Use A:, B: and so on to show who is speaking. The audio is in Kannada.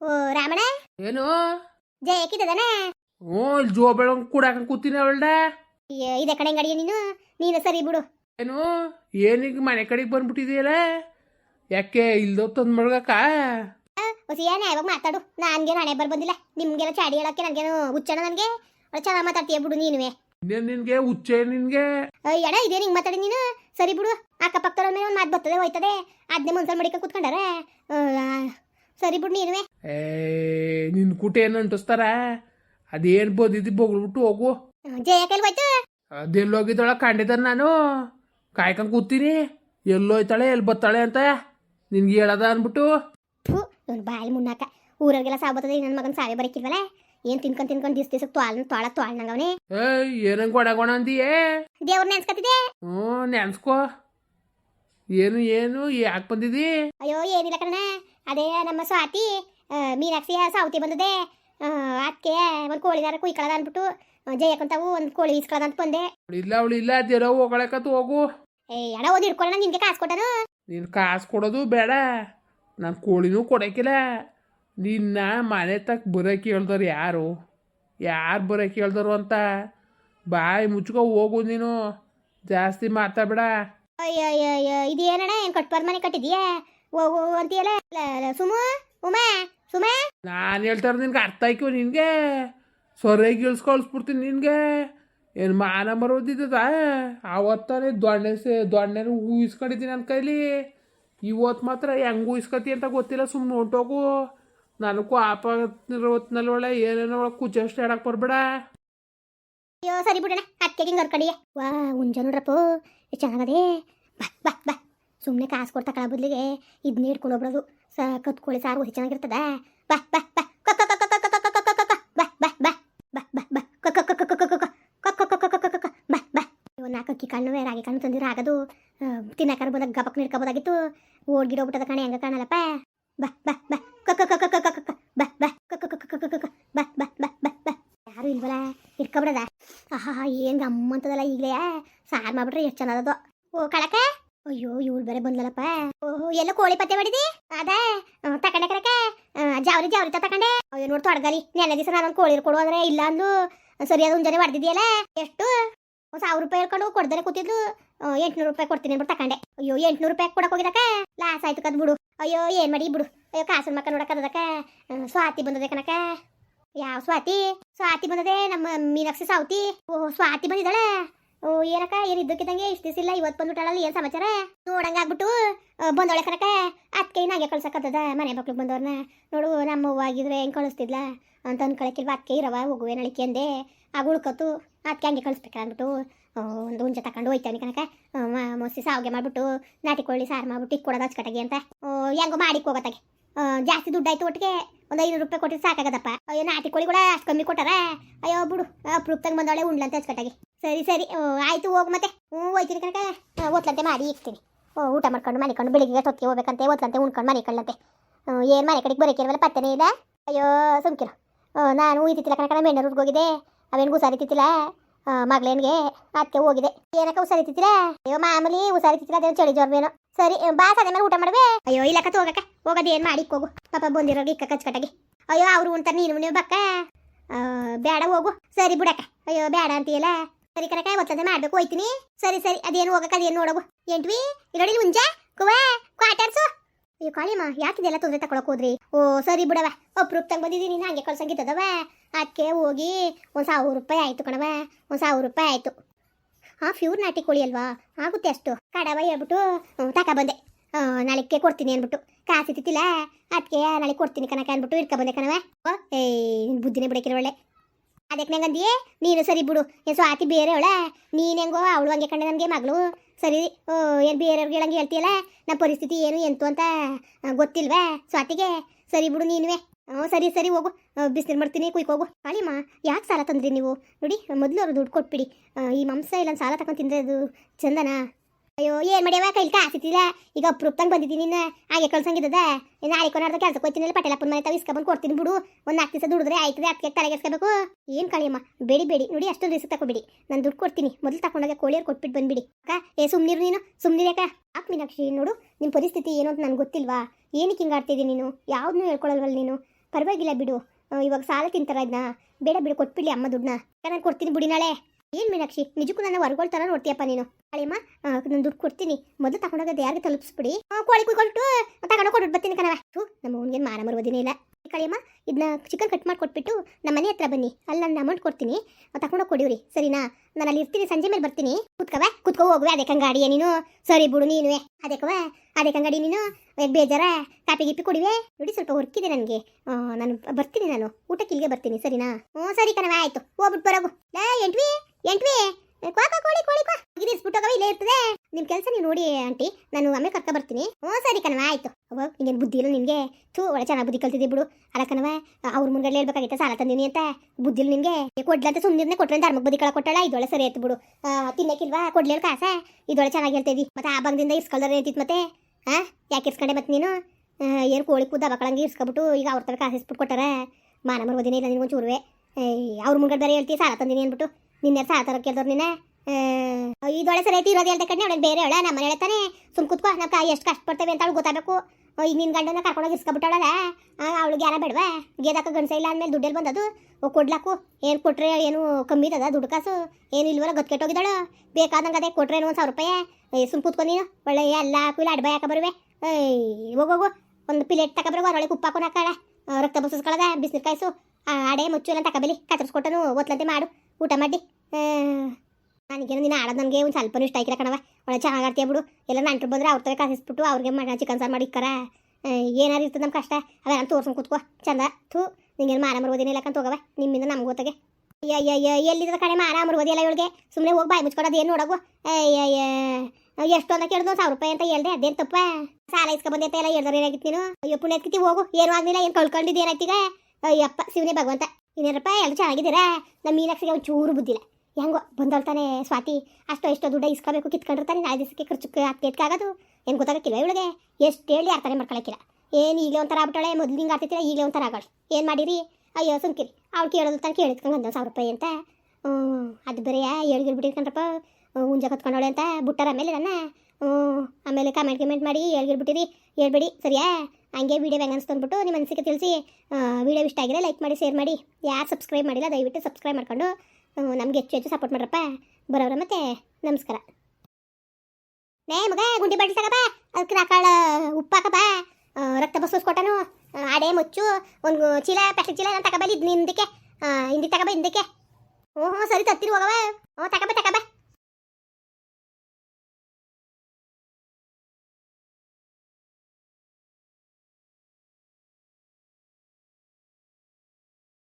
A: ಓ ರಾಮಣ
B: ಏನು?
A: ಜಯ ಎಕ್ಕಿದ್ದದಾನ
B: ಓ ಇಲ್ಲಿ ಜೋ ಬೆಳಂಗ್ ಕೂಡಾಕ ಕೂತೀನಿ ಅವಳ್ದ.
A: ಇದೆ ಕಡೆ ಗಡಿಯ ನೀನು? ನೀನು ಸರಿ ಬಿಡು.
B: ಏನು? ಏನೀಗ ಮನೆ ಕಡೆಗೆ ಬಂದ್ಬಿಟ್ಟಿದೆಯಲ್ಲ ಯಾಕೆ ಇಲ್ದೋ ತಂದು ಮಡ್ಗಕ್ಕ
A: ಹೊಸಿಯ ಯಾವಾಗ ಮಾತಾಡು. ನನ್ಗೇನು ಹಣೆ ಬರ್ ಬಂದಿಲ್ಲ. ನಿಮ್ಗೆಲ್ಲ ಚಾಡಿ ಹೇಳಕ್ಕೆ ನನಗೇನು ಹುಚ್ಚಣ ನನಗೆ? ಚೆನ್ನಾಗಿ ಮಾತಾಡ್ತೀಯ ಬಿಡು ನೀನುವೆ.
B: ಇನ್ನೇನು ನಿನಗೆ? ಹುಚ್ಚೆ ನಿನಗೆ?
A: ಎಡ ಇದೇ ನಿಂಗೆ ಮಾತಾಡಿ ನೀನು? ಸರಿ ಬಿಡು. ಅಕ್ಕಪಕ್ಕದವ್ರ ಮೇಲೆ ಒಂದು ಮಾತು ಬರ್ತದೆ ಹೋಯ್ತದೆ. ಅದನ್ನೇ ಮನ್ಸಲ್ಲಿ ಮಡಿಕ ಕೂತ್ಕೊಂಡಾರೆ. ಸರಿ ಬಿಡ್ ನೀನುವೆ
B: ಏ ನಿನ್ನ ಕೂಟ ಏನು ಅಂಟಿಸ್ತಾರ? ಅದೇನು ಬಂದಿದ್ದು ಬೊಗಳ್ಬಿಟ್ಟು ಹೋಗು.
A: ಜಯ ಕೈಲಿ ಹೋಯ್ತು?
B: ಅದೆಲ್ಲೋಗಿದ್ದಾಳ ನಾನು? ಕಾಯ್ಕೊಂಡ್ ಕೂತೀನಿ. ಎಲ್ಲೋಯ್ತಾಳೆ ಎಲ್ಲಿ ಬತ್ತಾಳೆ ಅಂತ ನಿನ್ಗೆ ಹೇಳದ ಅನ್ಬಿಟ್ಟು.
A: ಥೂ ಇವನು ಬಾಯಿ ಮುನ್ನಾಕ. ಊರವ್ರಿಗೆಲ್ಲ ಸಾವು ಬರ್ತದೆ ನನ್ನ ಮಗನ ಸಾವೇ ಬರಕ್ಕಿಲ್ವಲ್ಲ ಏನ್ ತಿನ್ಕೊಂಡ್ ತಿನ್ಕೊಂಡ್ ದಿಸ್ ದಿಸಕ್ ತೋಳ ತೋಳ ತೋಳ್ನಂಗವನೇ ನಂಗವನೇ
B: ಏಯ್ ಏನಂಗ್ ಕೊಡಗೋಣ ಅಂದಿಯೇ?
A: ದೇವ್ರ ನೆನ್ಸ್ಕತ್ತಿದೆ
B: ಹ್ಞೂ ನೆನ್ಸ್ಕೋ. ಏನು ಏನು ಯಾಕೆ ಬಂದಿದಿ?
A: ಅಯ್ಯೋ ಏನಿಲ್ಲ ಕಣ. ಅದೇ ನಮ್ಮ ಸ್ವಾತಿ ಮೀನಾಕ್ಷಿ ಮೀನಾಕ್ಷಿಯ ಸಾವತಿ ಬಂದದೆ. ಅದಕ್ಕೆ ಒಂದು ಕೋಳಿದಾರ ಕುಯ್ಕೊಳ್ಳೋದ ಅಂದ್ಬಿಟ್ಟು ಜಯಕ್ಕಂತಾವು ಒಂದು ಕೋಳಿ ಇಸ್ಕೊಳ್ಳೋದ ಅಂತ ಬಂದೆ.
B: ಇಲ್ಲ ಅವಳು ಇಲ್ಲ ಅದೇನೋ ಹೋಗಳಕತ್ತು ಹೋಗು.
A: ಏ ಅಣ್ಣ ಓದಿ ಹಿಡ್ಕೊಳ್ಳ ನಿನ್ಗೆ ಕಾಸು ಕೊಟ್ಟನು.
B: ನೀನು ಕಾಸು ಕೊಡೋದು ಬೇಡ. ನಾನು ಕೋಳಿನೂ ಕೊಡಕಿಲ್ಲ ನಿನ್ನ ಮನೆ ತಕ್ಕ ಬರೋಕೆ ಹೇಳ್ದವ್ರು ಯಾರು? ಯಾರು ಬರೋಕೆ ಹೇಳ್ದವ್ರು ಅಂತ? ಬಾಯಿ ಮುಚ್ಕೊ ಹೋಗು ನೀನು. ಜಾಸ್ತಿ ಮಾತಾಡಬೇಡ.
A: ಅಯ್ಯೋ ಅಯ್ಯೋ ಅಯ್ಯೋ ಇದೇನಣ್ಣ ಏನು ಕಟ್ಬಾರ್ದು ಮನೆ ಕಟ್ಟಿದ್ಯಾ? ಓ ಓ ಅಂತೀಯಲ್ಲ? ಲ, ಲ, ಸುಮು ಉಮಾ ಸುಮಾ?
B: ನಾನು ಹೇಳ್ತಾರೆ ನಿನ್ಗೆ ಅರ್ಥ ಆಯ್ಕೋ ನಿನಗೆ. ಸೊರೆಗೆ ಇಳಿಸ್ಕೊಳ್ಸ್ಬಿಡ್ತೀನಿ ನಿನಗೆ. ಏನು ಮಾನ ಮರೋದಿದ್ದದ ಆವತ್ತಾನೆ ದೊಣ್ಣೆ ಸೇ ದೊಣ್ಣೆನ ಊಹಿಸ್ಕೊಂಡಿದ್ದೀನಿ ನನ್ನ ಕೈಲಿ. ಇವತ್ತು ಮಾತ್ರ ಹೆಂಗೆ ಊಹಿಸ್ಕತಿ ಅಂತ ಗೊತ್ತಿಲ್ಲ ಸುಮ್ಮನೆ ಹೊಂಟೋಗು. ನನಗೂ ಆಪ ಹೊತ್ನಲ್ಲಿ ಒಳ್ಳೆ ಏನೇನೋ ಒಳಗೆ ಕುಚ್ಚಷ್ಟು ಹೇಳಕ್ಕೆ ಬರಬೇಡ.
A: ಅಯ್ಯೋ ಸರಿ ಬಿಡಣ. ಅತ್ತೆಗೆ ಹಿಂಗೆ ಕರ್ಕಡಿಯ ವಾ ಉಂಜ ನೋಡ್ರಪ್ಪ. ಎಷ್ಟ್ ಚೆನ್ನಾಗದೆ. ಬಾ ಬಾ ಬಾ. ಸುಮ್ಮನೆ ಕಾಸು ಕೊಡ್ತಾ ಕಳ ಬದಲಿಗೆ ಇದು ನೀಡ್ಕೊಂಡು ಹೋಗ್ಬಿಡೋದು ಸ ಕತ್ಕೊಳ್ಳಿ ಸಾರು ಚೆನ್ನಾಗಿರ್ತದ ಬಾ ಬಾ ಬಾ ಅಕ್ಕಿ ಕಣ್ಣು ರಾಗಿ ಕಣ್ಣು ತಂದಿರ ಆಗದು ತಿನ್ನಕ್ಕಾರ ಬಂದಾಗ ಗಪಕ್ ನಿಡ್ಕೋಬೋದಾಗಿತ್ತು ಓಡ್ಗಿಡೋಗ್ಬಿಟ್ಟದ ಕಣೆ ಹೆಂಗ ಕಾಣಲ್ಲಪ್ಪ ಬಾ ಬಾ ಬಾ ಬಾ ಬಾ ಕಕ್ಕ ಬಾ ಬಾ ಬಾ ಬಾ ಬಾ ಯಾರು ಇಲ್ವಲ್ಲ ಇಟ್ಕೊಬಿಡದ ಆಹಾ ಏನು ಗಮ್ಮಂತದಲ್ಲ ಈಗಲೇ ಸಾರು ಮಾಡ್ಬಿಟ್ರೆ ಎಷ್ಟು ಚೆನ್ನಾಗದು ಓ ಕಳಕ ಅಯ್ಯೋ, ಇವಳು ಬೇರೆ ಬಂದ್ಲಲ್ಲಪ್ಪ. ಓಹೋ, ಎಲ್ಲ ಕೋಳಿ ಪತ್ತೆ ಮಾಡಿದಿ? ಅದೇ ತಕೊಂಡೆ ಕರಕ್ಕೆ ಜಾವರಿ ಜಾವ್ರಿ ತಕೊಂಡೆ? ಅಯ್ಯೋ ನೋಡ್ತು ಅಡ್ಗಲಿ ನೆನ್ನೆ ದಿವಸ ನಾನು ಕೋಳಿ ಕೊಡು ಅಂದ್ರೆ ಇಲ್ಲ ಅಂದು ಸರಿಯಾದ ಮುಂಜಾನೆ ಹೊಡೆದಿದ್ಯಲ್ಲ ಎಷ್ಟು? ಸಾವಿರ ರೂಪಾಯಿ ಹೇಳ್ಕೊಂಡು ಕೊಡ್ದಾರೆ ಕೂತಿದ್ಲು. ಎಂಟ್ನೂರು ರೂಪಾಯಿ ಕೊಡ್ತೀನಿ ಅಂದ್ಬಿಟ್ಟು ತಕೊಂಡೆ. ಅಯ್ಯೋ, ಎಂಟ್ನೂರು ರೂಪಾಯಿ ಕೊಡಕ್ ಹೋಗಿದಕ್ಕ? ಲಾಸ್ ಆಯ್ತು ಕದ್ ಬಿಡು. ಅಯ್ಯೋ, ಏನ್ ಮಾಡಿ ಬಿಡು. ಅಯ್ಯೋ, ಕಾಸನ ಮಕ್ಕ ನೋಡಕ್ಕದಕ್ಕ ಸ್ವಾತಿ ಬಂದದೆ ಕಣಕ ಯಾವ ಸ್ವಾತಿ? ಸ್ವಾತಿ ಬಂದದೆ ನಮ್ಮ ಮೀನಾಕ್ಷಿ ಸಾವತಿ. ಓಹೋ, ಸ್ವಾತಿ ಬಂದಿದ್ದಾಳೆ? ಓ, ಏನಕ್ಕ? ಏನು ಇದ್ದಕ್ಕಿದ್ದಂಗೆ ಇಷ್ಟು ಇಲ್ಲ ಇವತ್ತು ಬಂದ್ಬಿಟ್ಟಾಳಲ್ಲ ಏನು ಸಮಾಚಾರ? ನೋಡಂಗ ಆಗ್ಬಿಟ್ಟು ಬಂದೊಳೆ ಕನಕ ಅದಕ್ಕೆ ನಾಗೆ ಕಳ್ಸಕ್ಕತ್ತದ ಮನೆ ಮಕ್ಳಿಗೆ ಬಂದವ್ರನ್ನ ನೋಡು ನಮ್ಮ ಆಗಿದ್ರೆ ಹೆಂಗೆ ಕಳಿಸ್ತಿದ್ಲ? ಅಂತ ಅನ್ಕೊಳಕ್ಕಿಲ್ವ ಅದಕ್ಕೆ ಇರವ ಹೋಗುವೆ ನಳಿಕೆ ಅಂದೆ. ಆಗ ಉಳ್ಕೊತು. ಅದಕ್ಕೆ ಹಂಗೆ ಅಂದ್ಬಿಟ್ಟು ಒಂದು ಹುಂಜ ತಕೊಂಡು ಹೋಯ್ತಾನೆ ಕನಕ ಮೊಸಿ ಸಾವಿಗೆ ಮಾಡ್ಬಿಟ್ಟು, ನಾಟಿ ಕೋಳಿ, ಸಾರು ಮಾಡ್ಬಿಟ್ಟು ಕೊಡೋದು ಅಚ್ಚಕಟಾಗಿ ಅಂತ. ಹೆಂಗೋ ಮಾಡಿಕ್ ಹೋಗತ್ತಾಗೆ ಜಾಸ್ತಿ ದುಡ್ಡಾಯ್ತು ಒಟ್ಟಿಗೆ. ಒಂದು ಐನೂರು ರೂಪಾಯಿ ಕೊಟ್ಟರೆ ಸಾಕಾಗದಪ್ಪ. ಅಯ್ಯೋ, ನಾಟಿ ಕೋಳಿ ಕೂಡ ಅಷ್ಟು ಕಮ್ಮಿ ಕೊಟ್ಟಾರ? ಅಯ್ಯೋ, ಬಿಡು. ಅಪ್ರೂಪ್ತಾಗ ಬಂದವಳೆ ಉಂಡ್ಲಂತೆ ಅಚ್ಚಕಟಾಗಿ ಸರಿ ಸರಿ. ಆಯಿತು, ಹೋಗು ಮತ್ತೆ. ಹ್ಞೂ, ಹೋಯ್ತೀನಿ ಕನಕ ಓದ್ಲಂತೆ ಮಾಡಿ ಇಕ್ತೀನಿ ಓ, ಊಟ ಮಾಡ್ಕೊಂಡು ಮನಿಕೊಂಡು ಬೆಳಿಗ್ಗೆ ತೊತ್ತಿಗೆ ಹೋಗ್ಬೇಕಂತೆ? ಓದ್ಲಂತೆ ಉಣ್ಕೊಂಡು ಮನೆ ಕಳ್ಳಂತೆ ಏನು ಮನೆ ಕಡೆಗೆ ಬರೋಕಿಲ್ವಲ್ಲ ಪತ್ತೆನೇ ಇಲ್ಲ? ಅಯ್ಯೋ, ಸುಮ್ಕಿರು. ನಾನು ಉಯ್ತಿತ್ತಿಲ್ಲ ಕನಕ ನಮ್ಮ ಹೆಣ್ಣೂರಿಗೆ ಹೋಗಿದೆ. ಅವೇನು ಹುಷಾರಿತಿತ್ತಿಲ್ಲ ಮಗಳೇನ್ಗೆ ಅದಕ್ಕೆ ಹೋಗಿದೆ. ಏನಕ್ಕ ಹುಷಾರಿತಿತ್ತಿಲ್ಲ ಅಯ್ಯೋ, ಮಾಮೂಲಿ ಹುಷಾರಿತಿತ್ತಿಲ್ಲ ಅದೇನು ಚಳಿ ಜ್ವರವೇನೋ ಸರಿ, ಬಾ ಅದೇ ಮೇಲೆ ಊಟ ಮಾಡ್ಬೇ ಅಯ್ಯೋ, ಇಲ್ಲ ಕತ್ ಹೋಗಕ್ಕ ಹೋಗೋದು, ಏನು ಮಾಡಿ ಹೋಗು ಪಾಪ ಬಂದಿರೋಗಿ ಇಕ್ಕ ಕಚ್ಕಟಾಗಿ ಅಯ್ಯೋ, ಅವ್ರು ಉಣ್ತಾರೆ, ನೀನು ನೀವು ಬಕ್ಕ. ಬೇಡ, ಹೋಗು. ಸರಿ ಬಿಡಕ್ಕ ಅಯ್ಯೋ, ಬೇಡ ಅಂತೀಯಲ್ಲ? ಸರಿ ಆಗಿ ಒತ್ತಂದೆ ಮಾಡ್ಬೇಕು, ಹೋಯ್ತೀನಿ. ಸರಿ ಸರಿ, ಅದೇನು ಹೋಗಕ್ಕೆ ಅದೇನು ನೋಡವು ಎಂಟ್ವಿ ಇರೋಡಿ ಮುಂಜೆ, ಕುವೆ ಕ್ವಾಟರ್ಸು ಅಯ್ಯೋ ಕಾಳಿಮ್ಮ ಯಾಕೆ ಇದೆಲ್ಲ ತೊಂದರೆ ತಗೊಳಕ್ ಹೋದ್ರಿ? ಓ, ಸರಿ ಬಿಡವ ಅಪ್ರೂಪ್ತಾಗ ಬಂದಿದ್ದೀನಿ, ನೀನು ಹಂಗೆ ಕಳ್ಸಂಗಿತ್ತದವ ಅದಕ್ಕೆ ಹೋಗಿ ಒಂದು ಸಾವಿರ ರೂಪಾಯಿ ಆಯಿತು ಕಣವ ಒಂದು ಸಾವಿರ ರೂಪಾಯಿ ಆಯಿತು. ಹಾಂ ಫ್ಯೂರ್ ನಾಟಿ ಕೋಳಿ ಅಲ್ವಾ? ಆಗುತ್ತೆ ಅಷ್ಟು. ಕಡವ ಹೇಳ್ಬಿಟ್ಟು ತಕ ಬಂದೆ. ನಾಳೆಗೆ ಕೊಡ್ತೀನಿ ಅಂದ್ಬಿಟ್ಟು. ಕಾಸು ಇತ್ತಿಲ್ಲ ಅದಕ್ಕೆ ನಾಳೆ ಕೊಡ್ತೀನಿ ಕಣಕ ಅಂದ್ಬಿಟ್ಟು ಇಟ್ಕೊ ಬಂದೆ ಕಣವ ಓ ಏ ಬುದ್ಧಿನೇ ಬಿಡಕ್ಕಿರೋಳೆ ಒಳ್ಳೆ ಅದಕ್ಕೆ ನಂಗಂದಿಯೇ ನೀನು ಸರಿ ಬಿಡು. ಏನು ಸ್ವಾತಿ ಬೇರೆ ಅವಳ ನೀನು ಹೆಂಗೋ ಅವಳು ಹಂಗೆ ಕಂಡೆ ನನಗೆ ಮಗಳು. ಸರಿ, ಓ, ಏನು ಬೇರೆಯವ್ರಿಗೆ ಹೇಳಂಗೆ ಹೇಳ್ತೀಯಲ್ಲ ನಮ್ಮ ಪರಿಸ್ಥಿತಿ ಏನು, ಎಂತು ಅಂತ ಗೊತ್ತಿಲ್ವೇ ಸ್ವಾತಿಗೆ? ಸರಿ ಬಿಡು ನೀನುವೆ. ಹ್ಞೂ ಸರಿ ಸರಿ, ಹೋಗು. ಬಿಸಿನೀರು ಮಾಡ್ತೀನಿ, ಕುಯ್ಕ ಹೋಗು. ಕಾಳಿಮ್ಮ ಯಾಕೆ ಸಾಲ ತಂದ್ರಿ ನೀವು? ನೋಡಿ, ಮೊದಲು ಅವ್ರು ದುಡ್ಡು ಕೊಟ್ಬಿಡಿ. ಈ ಮಾಂಸ ಇಲ್ಲ ಸಾಲ ತಗೊಂಡು ತಿಂದ್ರೆ ಅದು ಚಂದನಾ? ಅಯ್ಯೋ, ಏನು ಮಾಡ್ಯಾವ? ಕೈಲಿ ಕಾಸಿತ್ತಿಲ್ಲ ಈಗ ಅಪ್ರೂಪ್ತಂಗೆ ಬಂದಿದ್ದೀನಿ ನೀನು ಹಾಗೆ ಕಳ್ಸಂಗಿದ್ದದ. ನಾಳೆ ಕೊನಾರ್ದ ಕೆಲಸ ಹೋಗ್ತೀನಿ ಪಟೇಲಪ್ಪನ ಮನೆ ತಾವು ಇಸ್ಕೊಬಂದು ಕೊಡ್ತೀನಿ ಬಿಡು. ಒಂದು ನಾಲ್ಕು ದಿವಸ ದುಡಿದ್ರೆ ಆಯ್ತದೆ ಅದಕ್ಕೆ ತಲೆಗೆಸ್ಕೋಬೇಕು ಏನು ಕಳಿಯಮ್ಮ? ಬೇಡಿ ಬೇಡಿ. ನೋಡಿ, ಅಷ್ಟೊಂದು ದಿವಸ ತಗೋಬೇಡಿ ನಾನು ದುಡ್ಡು ಕೊಡ್ತೀನಿ. ಮೊದಲು ತಗೊಂಡಾಗ ಕೋಳಿಯರ್ ಕೊಟ್ಬಿಟ್ಟು ಬಂದ್ಬಿಡಿ. ಅಕ್ಕ, ಏ ಸುಮ್ನಿರು ನೀನು. ಸುಮ್ನಿರಕ್ಕ ಅಕ್ಕ ಮೀನಾಕ್ಷಿ? ನೋಡು ನಿಮ್ಮ ಪರಿಸ್ಥಿತಿ ಏನು ಅಂತ ನನಗೆ ಗೊತ್ತಿಲ್ವಾ? ಏನಕ್ಕೆ ಹಿಂಗೆ ನೀನು? ಯಾವ್ದನ್ನೂ ಹೇಳ್ಕೊಳಲ್ವಲ್ಲ ನೀನು? ಪರವಾಗಿಲ್ಲ ಬಿಡು. ಇವಾಗ ಸಾಲ ತಿಂತಾರ ಇದನ್ನ ಬೇಡ ಬಿಡು ಕೊಟ್ಬಿಡಿ ಅಮ್ಮ ದುಡ್ಡನ್ನ. ನಾನು ಕೊಡ್ತೀನಿ ಬಿಡಿ ನಾಳೆ. ಏನು ಮೀನಾಕ್ಷಿ? ನಿಜಕ್ಕೂ ನನ್ನ ಹೊರಗೋಳ್ ತರ ನೋಡ್ತೀಯಪ್ಪ ನೀನು. ಅಳಿಯಮ್ಮ ನಾನು ದುಡ್ಡು ಕೊಡ್ತೀನಿ. ಮೊದಲು ತಗೊಂಡೋಗೋದು ಯಾರಿಗೆ ತಲುಪಿಸ್ಬಿಡಿ. ಕೋಳಿ ಕುಯ್ಕೊಟ್ಟು ತಗೊಂಡು ಕೊಟ್ಟು ಬರ್ತೀನಿ ಕಣವ ಥೂ, ನಮ್ಮ ಮಾರ ಮರುವುದಿನ ಇಲ್ಲ. ಕಳಿಯಮ್ಮ ಇದನ್ನ ಚಿಕನ್ ಕಟ್ ಮಾಡಿ ಕೊಟ್ಬಿಟ್ಟು ನಮ್ಮ ಮನೆ ಹತ್ರ ಬನ್ನಿ. ಅಲ್ಲಿ ನಾನು ಅಮೌಂಟ್ ಕೊಡ್ತೀನಿ. ತಗೊಂಡೋಗಿ ಕೊಡಿವ್ರಿ. ಸರಿನಾ? ನಾನು ಅಲ್ಲಿ ಇರ್ತೀನಿ, ಸಂಜೆ ಮೇಲೆ ಬರ್ತೀನಿ. ಕೂತ್ಕವೆ ಕುತ್ಕೋ, ಹೋಗುವೆ ಅದೇ ಕಂಗಾಡಿಯ ನೀನು. ಸರಿ ಬಿಡು ನೀನುವೆ. ಅದಕ್ಕವ ಅದೇ ಕಂಗಾಡಿ ನೀನು. ಏ, ಬೇಜಾರ? ಕಾಪಿ ಗಿಪಿ ಕೊಡಿವೆ? ನೋಡಿ ಸ್ವಲ್ಪ ಹೊರ್ಕಿದೆ ನನಗೆ. ನಾನು ಬರ್ತೀನಿ ನಾನು. ಊಟಕ್ಕೆ ಇಲ್ಲಿಗೆ ಬರ್ತೀನಿ. ಸರಿನಾ? ಹ್ಞೂ ಸರಿ ಕಣವೆ ಆಯ್ತು. ಹೋಗ್ಬಿಟ್ಟು ಬರೋಗು. ಲೇ ಎಂಟ್ವಿ ಎಂಟ್ವಿ ಕ್ವಾ ಕ್ವಾ, ಕೋಳಿ ಕೋಳಿ, ಕ್ವಾ. ಇರಿಸ್ಬಿಟ್ಟೋಗವ ಇಲ್ಲೇ ಇರ್ತದೆ. ನಿಮ್ ಕೆಲಸ ನೀವು ನೋಡಿ, ಆಂಟಿ. ನಾನು ಆಮೇಲೆ ಕರ್ಕ ಬರ್ತೀನಿ. ಹ್ಞೂ, ಸರಿ ಕಣವ ಆಯ್ತು. ಅವ ನಿಂಗೇನು ಬುದ್ಧಿ ಇಲ್ಲ ನಿನಗೆ? ಥೂ, ಒಳ್ಳೆ ಚೆನ್ನಾಗಿ ಬುದ್ಧಿ ಕಲ್ತಿದ್ದೆ ಬಿಡು. ಅಲ್ಲ ಕಣವ ಅವ್ರ ಮುಂದೆ ಹೇಳ್ಬೇಕಾಗಿತ್ತ, ಸಾಲ ತಂದಿನಿ ಅಂತ? ಬುದ್ಧಿ ಇಲ್ಲ ನಿನಗೆ? ಕೊಡ್ಲಂತ ಸುಮ್ಮನೆ ಕೊಟ್ರೆ ಧರ್ಮಕ್ಕೆ ಬುದ್ಧಿ ಕಳ ಕೊಟ್ಟಳ ಇದೊಳೆ ಸರಿ ಆಯ್ತು ಬಿಡು. ತಿನ್ನಕ್ಕಿಲ್ವಾ? ಕೊಡ್ಲಿ ಕಾಸ? ಇದೊಳೆ ಚೆನ್ನಾಗಿ ಹೇಳ್ತೀವಿ ಮತ್ತೆ ಆ ಬಂಗದಿಂದ ಇಸ್ಕೊಳ್ದಾರೆ ಅಂತಿತ್ತು ಮತ್ತೆ? ಹಾ ಯಾಕೆ ಇಸ್ಕೊಂಡೆ ಮತ್ತೆ ನೀನು? ಏನು ಕೋಳಿ ಕೂದ ಬಕ್ಕಳಂಗೆ ಇಸ್ಕೊಬಿಟ್ಟು ಈಗ ಅವ್ರ ಥರ ಕಾಸು ಇಸ್ಬಿಟ್ಟು ಕೊಟ್ಟಾರ? ಮಾನ ಮರುವುದಿನೇ ಇಲ್ಲ ನಿನ್ಗೊಂದು ಚೂರುವೆ ಅವ್ರ ಮುಂಗಡೆ ಬೇರೆ ಹೇಳ್ತಿ, ಸಾಲ ತಂದಿನಿ ಅಂದ್ಬಿಟ್ಟು. ನಿನ್ನೆ ಸಾಲ ತರೋ ಕೇಳ್ದವ್ರು ನಿನ್ನೆ ಇದೊಳೆ ಸರಿ ಐತಿ ಇರೋದು ಹೇಳ್ದೆ ಕಣ್ಣೆ ಬೇರೆ ಹೇಳ ನಮ್ಮ ಮನೆ ಹೇಳ್ತಾನೆ ಸುಮ್ ಕುತ್ಕೋ, ನಮ್ಮ ಕಾಯಿ ಎಷ್ಟು ಕಷ್ಟ ಪಡ್ತೇವೆ ಅಂತ ಅವಳು ಗೊತ್ತಾಗಬೇಕು. ಈಗ ನಿನ್ನ ಗಂಡನ ಕರ್ಕೊಂಡೋಗಿ ಇಸ್ಕೊಬಿಟ್ಟಾಳಲ್ಲ? ಅವಳಿಗೆ ಯಾರ ಬೇಡವಾ? ಗೇದಾಕ ಗಂಡಸ ಇಲ್ಲ ಅಂದಮೇಲೆ ದುಡ್ಡೆಲ್ಲಿ ಬಂದದು ಕೊಡ್ಲಾಕು. ಏನು ಕೊಟ್ರೆ ಏನು ಕಮ್ಮಿ ಇದ್ದದ ದುಡ್ಡು ಕಾಸು? ಏನು ಇಲ್ವಲ್ಲ ಗೊತ್ಕೆಟ್ಟೋಗಿದ್ದಾಳು ಬೇಕಾದಂಗೆ ಅದೇ ಕೊಟ್ರೆ ಒಂದು ಸಾವಿರ ರೂಪಾಯಿ. ಸುಮ್ ಕೂತ್ಕೊ ನೀನು. ಒಳ್ಳೆ ಎಲ್ಲ ಇಲ್ಲ ಅಡ್ಬಾಯ್ ಹಾಕ ಬರುವೆ. ಹೋಗೋಗು ಒಂದು ಪ್ಲೇಟ್ ತಗೊಬರುವ ಉಪ್ಪು ಹಾಕೊಂಡು ಹಾಕಳ. ರಕ್ತ ಬಸಿಸ್ಕೊಳ್ಳದ ಬಿಸಿಲು ಕಾಯಿಸು ಅಡೆ ಮುಚ್ಚು, ಎಲ್ಲ ತಗೊಬಲಿ ಕತ್ತರಿಸ್ಕೊಟ್ಟನು ಒತ್ಲಂತೆ ಮಾಡು. ಊಟ ಮಾಡಿ ನನಗೇನು ನೀನು ಆಡೋದು ನನಗೆ ಒಂದು ಸ್ವಲ್ಪನೂ ಇಷ್ಟ ಆಯ್ಕಿಲ್ಲ ಕಣವ ಒಳ್ಳೆ ಚೆನ್ನಾಗಿ ಆಡ್ತೀಯ ಬಿಡು. ಎಲ್ಲ ನಂಟ್ರು ಬಂದ್ರೆ ಅವ್ರ ತಲೆ ಕಾಸಿಸ್ಬಿಟ್ಟು ಅವ್ರಿಗೆ ಮಾಡಿ ಚಿಕನ್ ಸಾರು ಮಾಡಿ ಇಕ್ಕರ. ಏನಾರು ಇರ್ತದೆ ನಮ್ಮ ಕಷ್ಟ. ಅವೆಲ್ಲ ತೋರ್ಸ್ಕೊಂಡು ಕೂತ್ಕೋ. ಚಂದ? ಥೂ, ನಿಂಗೇನು ಮಾರಾ ಮರುವುದೇನಿಲ್ಲ ಕಂತ ಹೋಗವ ನಿಮ್ಮಿಂದ ನಮ್ಗೆ ಗೊತ್ತಾಗೆ. ಅಯ್ಯ ಎಲ್ಲಿದ್ರ ಕಡೆ ಮಾನ ಮರ್ಬೋದಿಲ್ಲ ಇವಳಿಗೆ? ಸುಮ್ಮನೆ ಹೋಗಿ ಬಾಯಿ ಮುಚ್ಕೊಡೋದು ಏನು ನೋಡೋಗು? ಅಯ್ಯ ಎಷ್ಟು ಅಂತ ಕೇಳಿದ್ರು ಸಾವಿರ ರೂಪಾಯಿ ಅಂತ ಹೇಳ್ದೆ. ಅದೇನು ತಪ್ಪ? ಸಾಲ ಇಸ್ಕೊ ಬಂದೆ ಎಲ್ಲ ಹೇಳ್ದಾರೆ ಏನಾಗಿತ್ತು ನೀನು? ಅಯ್ಯೋ, ಪುಣ್ಯ ಎತ್ಕಿತಿ ಹೋಗು. ಏನು ಆಗಲಿಲ್ಲ, ಏನು ಕಳ್ಕೊಂಡಿದ್ದು ಏನಾಯ್ತೀಗ ಅಯ್ಯಪ್ಪ, ಶಿವನೇ ಭಗವಂತ. ಇನ್ನೇನಪ್ಪ ಎಲ್ಲರೂ ಚೆನ್ನಾಗಿದ್ದೀರಾ? ನಮ್ಮ ಮೀನಾಕ್ಷಿಗೆ ಒಂದು ಚೂರು ಬುದ್ಧಿಲ್ಲ ಹೆಂಗೋ ಬಂದಳ್ತಾನೆ ಸ್ವಾತಿ. ಅಷ್ಟೋ ಎಷ್ಟೋ ದುಡ್ಡ ಇಸ್ಕೋಬೇಕು ಕಿತ್ಕೊಂಡಿರ್ತಾನೆ ನಾಳೆ ದಿವಸಕ್ಕೆ ಖರ್ಚಕ್ಕೆ ಹತ್ತು ಆಗೋದು ಏನು ಗೊತ್ತಾಗಕ್ಕಿಲ್ಲ ಇವಳಿಗೆ? ಎಷ್ಟು ಹೇಳಿ ಆರ್ತಾನೆ ಮಾಡ್ಕೊಳಕ್ಕಿಲ್ಲ. ಏನು ಈಗಲೇ ಒಂಥರ ಆಗ್ಬಿಟ್ಟಾಳೆ, ಮೊದಲು ಹಿಂಗೆ ಆಗ್ತಿತ್ತಿಲ್ಲ ಈಗಲೇ ಒಂಥರ ಆಗೋಳು. ಏನು ಮಾಡಿರಿ? ಅಯ್ಯೋ, ಸುಮ್ಕಿರಿ. ಅವ್ಳು ಕೇಳೋದು ತಾನು ಕೇಳಿದ್ಕೊಂಡು ಒಂದು ಸಾವಿರ ರೂಪಾಯಿ ಅಂತ. ಹ್ಞೂ, ಅದು ಬೇರೆ ಹೇಳ್ಗಿರ್ ಬಿಟ್ಟಿರ್ಕಂಡ್ರಪ್ಪ ಹುಂಜ ಕತ್ಕೊಂಡವಳೆ ಅಂತ ಬಿಟ್ಟಾರ ಆಮೇಲೆ ನನ್ನ. ಹ್ಞೂ, ಆಮೇಲೆ ಕಮೆಂಟ್ ಕಮೆಂಟ್ ಮಾಡಿ ಹೇಳ್ಗಿರ್ ಬಿಟ್ಟಿರಿ ಹೇಳ್ಬೇಡಿ, ಸರಿಯಾ? ಹಂಗೆ ವೀಡಿಯೋ ಹೆಂಗೆ ಅಂದ್ಬಿಟ್ಟು ನಿಮ್ಮ ಅನಿಸಿಕೆ ತಿಳಿಸಿ ವೀಡಿಯೋ ಇಷ್ಟ ಆಗಿದೆ ಲೈಕ್ ಮಾಡಿ ಶೇರ್ ಮಾಡಿ. ಯಾರು ಸಬ್ಸ್ಕ್ರೈಬ್ ಮಾಡಿಲ್ಲ, ದಯವಿಟ್ಟು ಸಬ್ಸ್ಕ್ರೈಬ್ ಮಾಡ್ಕೊಂಡು ನಮಗೆ ಹೆಚ್ಚು ಹೆಚ್ಚು ಸಪೋರ್ಟ್ ಮಾಡ್ರಪ್ಪ. ಬರೋರ ಮತ್ತೆ ನಮಸ್ಕಾರ. ನೇ ಮಗ, ಗುಂಡಿ ಬಾಟ್ಲಿ ತಗಪ್ಪ ಅದಕ್ಕೆ ನಾಕಾಳ ಉಪ್ಪು ಹಾಕಪ್ಪ. ರಕ್ತ ಬಸ್ ಕೊಟ್ಟನು ಆಡೆ ಮುಚ್ಚು, ಒಂದು ಚೀಲ ಪ್ಯಾಕೆಟ್ ಚೀಲ ನಾನು ತಗೊಬಲ್ಲಿ ಹಿಂದಕ್ಕೆ ಹಿಂದಕ್ಕೆ ತಗಬ, ಹಿಂದಕ್ಕೆ. ಹ್ಞೂ ಹ್ಞೂ ಸರಿ ತತ್ತಿರು ಹೋಗವ. ಹ್ಞೂ ತಗಬ, ತಗೊಬ.